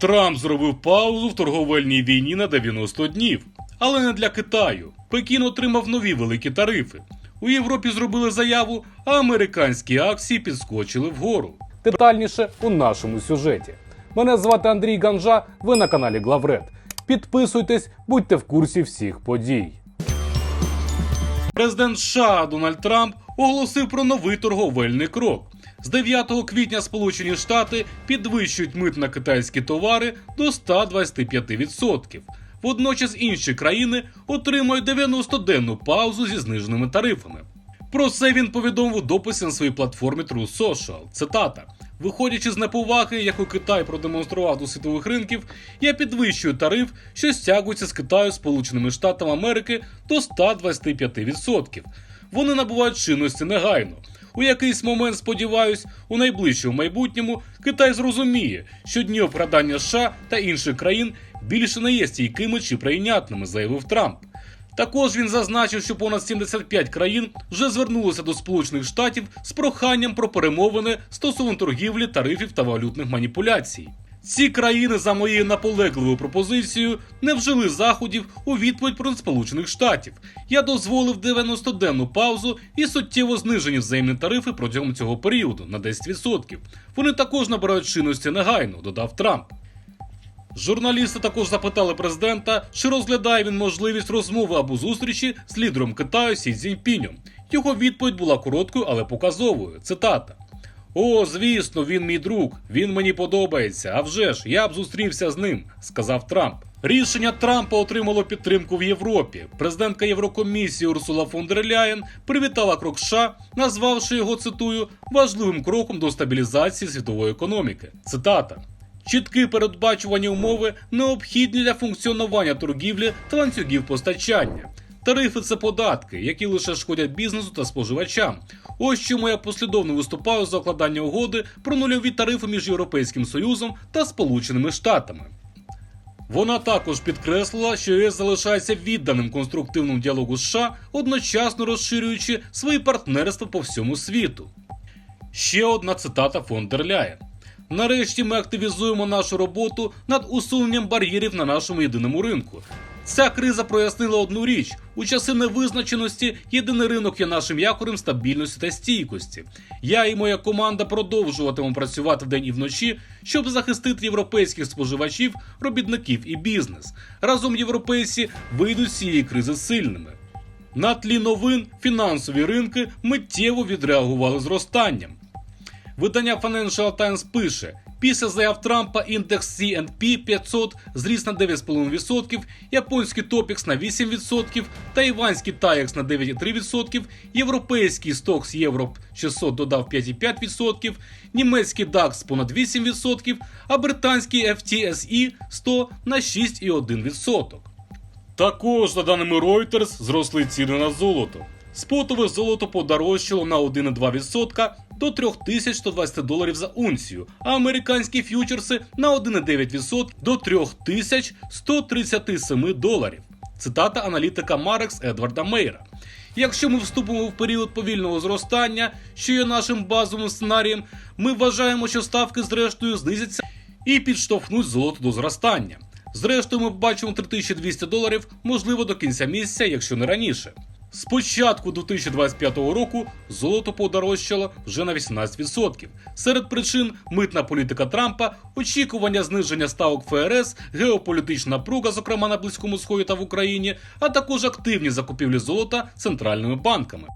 Трамп зробив паузу в торговельній війні на 90 днів, але не для Китаю. Пекін отримав нові великі тарифи. У Європі зробили заяву, а американські акції підскочили вгору. Детальніше у нашому сюжеті. Мене звати Андрій Ганжа. Ви на каналі Главред. Підписуйтесь, будьте в курсі всіх подій. Президент США Дональд Трамп оголосив про новий торговельний крок. З 9 квітня Сполучені Штати підвищують мит на китайські товари до 125%. Водночас інші країни отримують 90-денну паузу зі зниженими тарифами. Про це він повідомив у дописі на своїй платформі True Social. Цитата. Виходячи з неповаги, яку Китай продемонстрував до світових ринків, я підвищую тариф, що стягується з Китаю Сполученими Штатами Америки до 125%. Вони набувають чинності негайно. У якийсь момент, сподіваюсь, у найближчому майбутньому Китай зрозуміє, що дні обкрадання США та інших країн більше не є стійкими чи прийнятними, заявив Трамп. Також він зазначив, що понад 75 країн вже звернулися до Сполучених Штатів з проханням про перемовини стосовно торгівлі, тарифів та валютних маніпуляцій. Ці країни за моєю наполегливою пропозицією не вжили заходів у відповідь проти Сполучених Штатів. Я дозволив 90-денну паузу і суттєво знижені взаємні тарифи протягом цього періоду на 10%. Вони також набирають чинності негайно, додав Трамп. Журналісти також запитали президента, чи розглядає він можливість розмови або зустрічі з лідером Китаю Сі Цзіньпінем. Його відповідь була короткою, але показовою. Цитата. О, звісно, він мій друг, він мені подобається. А вже ж, я б зустрівся з ним, сказав Трамп. Рішення Трампа отримало підтримку в Європі. Президентка Єврокомісії Урсула фон дер Ляєн привітала крок США, назвавши його цитую важливим кроком до стабілізації світової економіки. Цитата. Чіткі передбачувані умови необхідні для функціонування торгівлі та ланцюгів постачання. Тарифи це податки, які лише шкодять бізнесу та споживачам. Ось чому я послідовно виступаю за укладання угоди про нульові тарифи між Європейським Союзом та Сполученими Штатами. Вона також підкреслила, що ЄС залишається відданим конструктивному діалогу США, одночасно розширюючи свої партнерства по всьому світу. Ще одна цитата фон дер Ляєн. Нарешті ми активізуємо нашу роботу над усуненням бар'єрів на нашому єдиному ринку. Ця криза прояснила одну річ: у часи невизначеності єдиний ринок є нашим якорем стабільності та стійкості. Я і моя команда продовжуватимемо працювати вдень і вночі, щоб захистити європейських споживачів, робітників і бізнес. Разом європейці вийдуть з цієї кризи сильними. На тлі новин фінансові ринки миттєво відреагували зростанням. Видання Financial Times пише: після заяв Трампа індекс C&P 500 зріс на 9,5%, японський Топікс на 8%, тайванський TAIEX на 9,3%, європейський Stoxx Європ 600 додав 5,5%, німецький DAX понад 8%, а британський FTSE 100 на 6,1%. Також, за даними Reuters, зросли ціни на золото. Спотове золото подорожчало на 1,2% до 3120 доларів за унцію, а американські ф'ючерси на 1,9% до 3137 доларів. Цитата аналітика Марекс Едварда Мейра. Якщо ми вступимо в період повільного зростання, що є нашим базовим сценарієм, ми вважаємо, що ставки зрештою знизяться і підштовхнуть золото до зростання. Зрештою, ми бачимо 3200 доларів, можливо, до кінця місяця, якщо не раніше. З початку 2025 року золото подорожчало вже на 18%. Серед причин митна політика Трампа, очікування зниження ставок ФРС, геополітична пруга, зокрема на Близькому Сході та в Україні, а також активні закупівлі золота центральними банками.